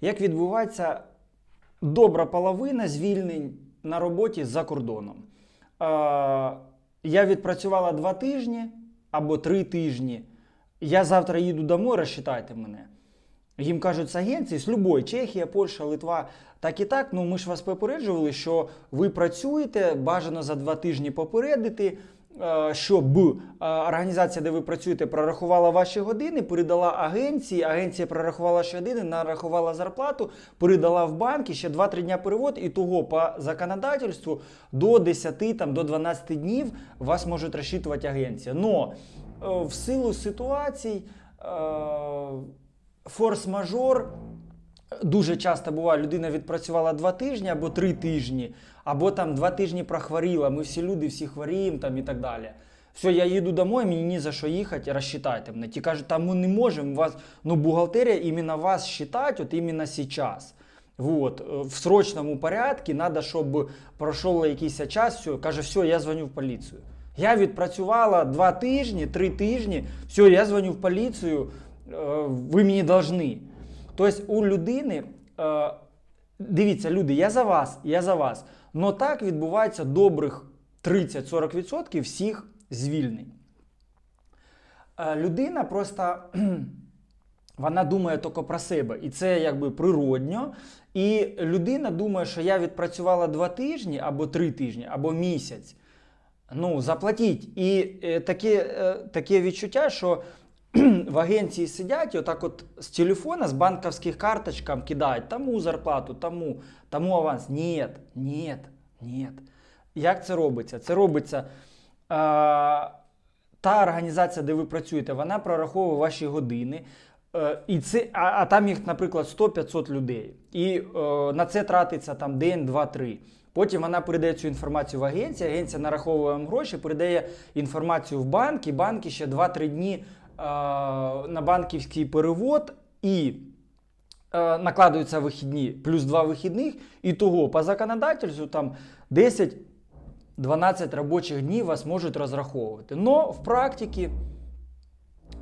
як відбувається добра половина звільнень на роботі за кордоном. Е, я відпрацювала два тижні або три тижні. Я завтра їду домой, розчитайте мене. Їм кажуть з агенції, з любої, Чехія, Польща, Литва, так і так. Ну ми ж вас попереджували, що ви працюєте, бажано за два тижні попередити, щоб е, організація, де ви працюєте, прорахувала ваші години, передала агенції, агенція прорахувала ваші години, нарахувала зарплату, передала в банк і ще 2-3 дня перевод, і того по законодательству до 10 там, до 12 днів вас може розчитувати агенція. Но е, в силу ситуацій. е, Форс-мажор дуже часто буває, людина відпрацювала два тижні або три тижні, або там два тижні прохворіла. Ми всі люди, всі хворіємо там і так далі. Все, я їду домой, мені ні за що їхати, розчитайте мене. Ті кажуть, там ми не можемо вас, ну бухгалтерія іменно вас считать, от іменно сейчас. Вот. е, В срочному порядку треба, щоб пройшов якийсь час, все, каже, все, я дзвоню в поліцію. Я відпрацювала два тижні, три тижні, все, я дзвоню в поліцію, е, ви мені должны. Тобто у людини, е, дивіться, люди, я за вас, я за вас. Но так відбувається добрих 30-40% всіх звільнень. Е, Людина просто вона думає тільки про себе, і це якби природньо. І людина думає, що я відпрацювала два тижні або три тижні, або місяць. Ну, заплатіть. І е, таке, таке відчуття, що в агенції сидять і отак от з телефона, з банківських карточкам кидають тому зарплату, тому, тому аванс. Ні, ні, ні. Як це робиться? Це робиться. Е, та організація, де ви працюєте, вона прораховує ваші години. Е, і це, а, а там їх, наприклад, 100-500 людей. І е, на це тратиться там день, два, три. Потім вона передає цю інформацію в агенцію, агенція нараховує вам гроші, передає інформацію в банк, і банки ще 2-3 дні на банківський перевод і е, накладуються вихідні, плюс 2 вихідних, і того по законодательству там 10 12 робочих днів вас можуть розраховувати. Но в практиці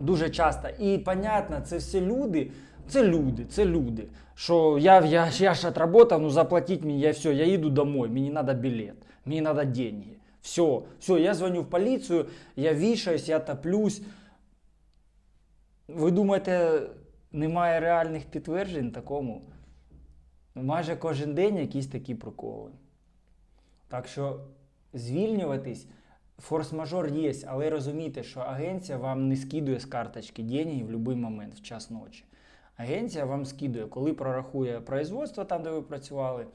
дуже часто. І понятно, це все люди. Це люди, це люди. Що я, я, я ж отработав, ну заплатіть мені, я все, я їду домой, мені треба білет, мені треба деньги. Все, все, я дзвоню в поліцію, я вішаюсь, я топлюсь. Ви думаєте, немає реальних підтверджень такому? Майже кожен день якісь такі проколи. Так що звільнюватись, форс-мажор є, але розумійте, що агенція вам не скидує з карточки деньги в будь-який момент, в час ночі. Агенція вам скидує, коли прорахує производство там, де ви працювали,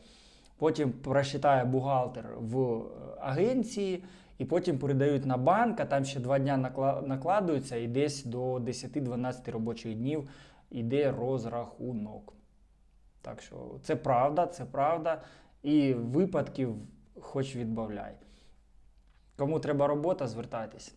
потім просчитає бухгалтер в е, агенції, і потім передають на банк, а там ще два дня накладуються, і десь до 10-12 робочих днів йде розрахунок. Так що це правда, це правда. І випадків хоч відбавляй. Кому треба робота, звертайтесь.